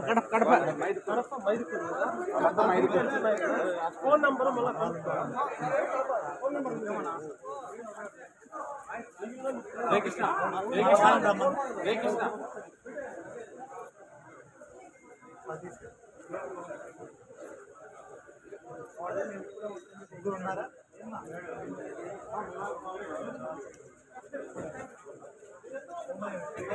కడప కడప కడప మైదుకూరు కదా? ఆ phone number మళ్ళీ కృష్ణ కృష్ణ బాబు తీసుకోలేదు బాబు ఈరోజు అయితే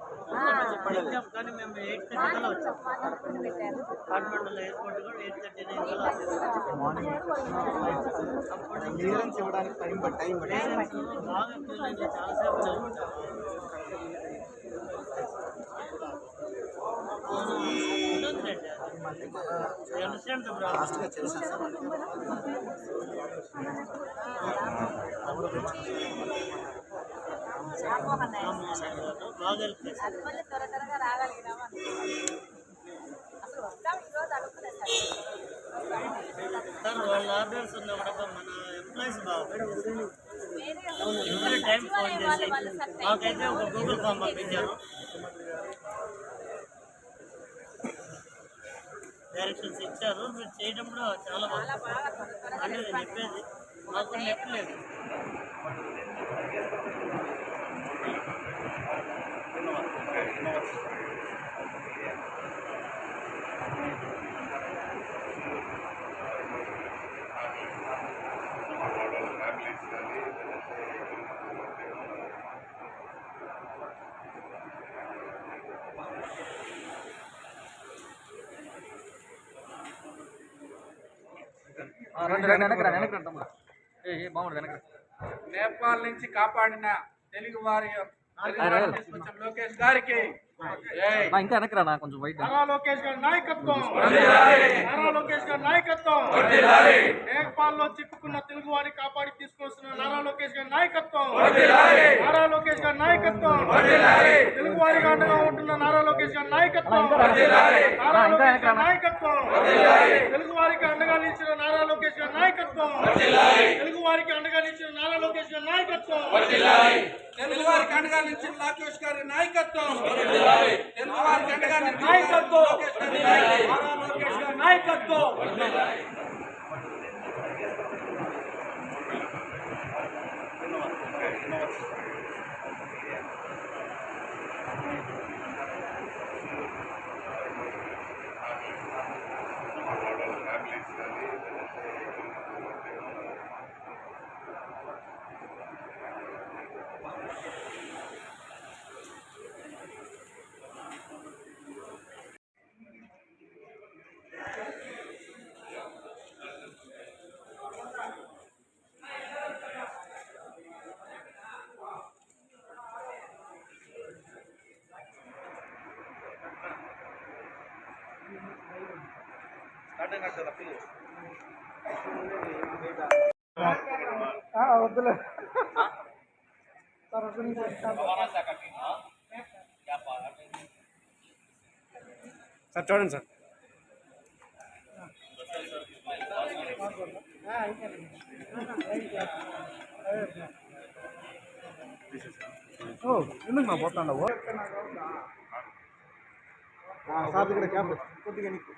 కానీ మేము ఎయిట్ థర్టీ మార్నింగ్ కల్లా వచ్చాం మార్నింగ్ పెట్టారు కాఠ్మండూలో ఎయిర్పోర్ట్ కూడా ఎయిట్ థర్టీ నైన్ ఎయిట్ కల్లా థర్టీ అప్పటి నుంచి క్లియరెన్స్ ఇవ్వడానికి టైం పట్టి టైం పట్టి పేరెంట్స్ బాగా ఫీల్ అయితే చాలాసేపు నిలబడ్డాం ఉంటుందిలేండి అది. I understand sir. వాళ్ళ ఆర్డర్స్ ఉన్న కూడా మన ఎంప్లాయీస్ బాగా వేరే ఎవ్రీ టైం ఫోన్ చేసి మాకైతే ఒక గూగుల్ ఫామ్ పంపించారు. డైరెక్షన్స్ ఇచ్చారు. మీరు చేయడం కూడా చాలా బాగా అంటే నేను చెప్పేది. మాకు నెట్ లేదు. నేపాల్ నుంచి కాపాడిన తెలుగు వారి తెలుగువారిని లోకేష్ గారికి. ఇంకా వెనక్కి రా నా కొంచెం వైట్ నారా లోకేష్ గారి నాయకత్వం. నారా లోకేష్ గారి నాయకత్వం. నేపాల్లో చిక్కుకున్న తెలుగు వారిని కాపాడి తీసుకొస్తున్న నారా లోకేష్ గారి నాయకత్వం. నారా లోకేష్ గారి నాయకత్వం. తెలుగు వారికి అండగా ఉంటున్న నారా లోకేష్ గారి నాయకత్వం. నారా లోకేష్ గారి నాయకత్వం. తెలుగు వారికి అండగా నిలిచిన నారా లోకేష్ గారి నాయకత్వం. తెలుగు వారికి అండగా నిలిచిన నారా లోకేష్ గారి నాయకత్వం. అండగా నిలిచిన లోకేష్ గారి నాయకత్వం. తెలుగు వారికి అండగా నాయకత్వం. లోకేష్ గారి నాయకత్వం. నారా లోకేష్ వద్దులే సార్ ఒక నిమిషం. సార్ చూడండి సార్ ఆ, అయిపోయింది. ఓ ఎందుకు నా పోతాండవు సార్ దగ్గర క్యాబ్ కొద్దిగా నీకు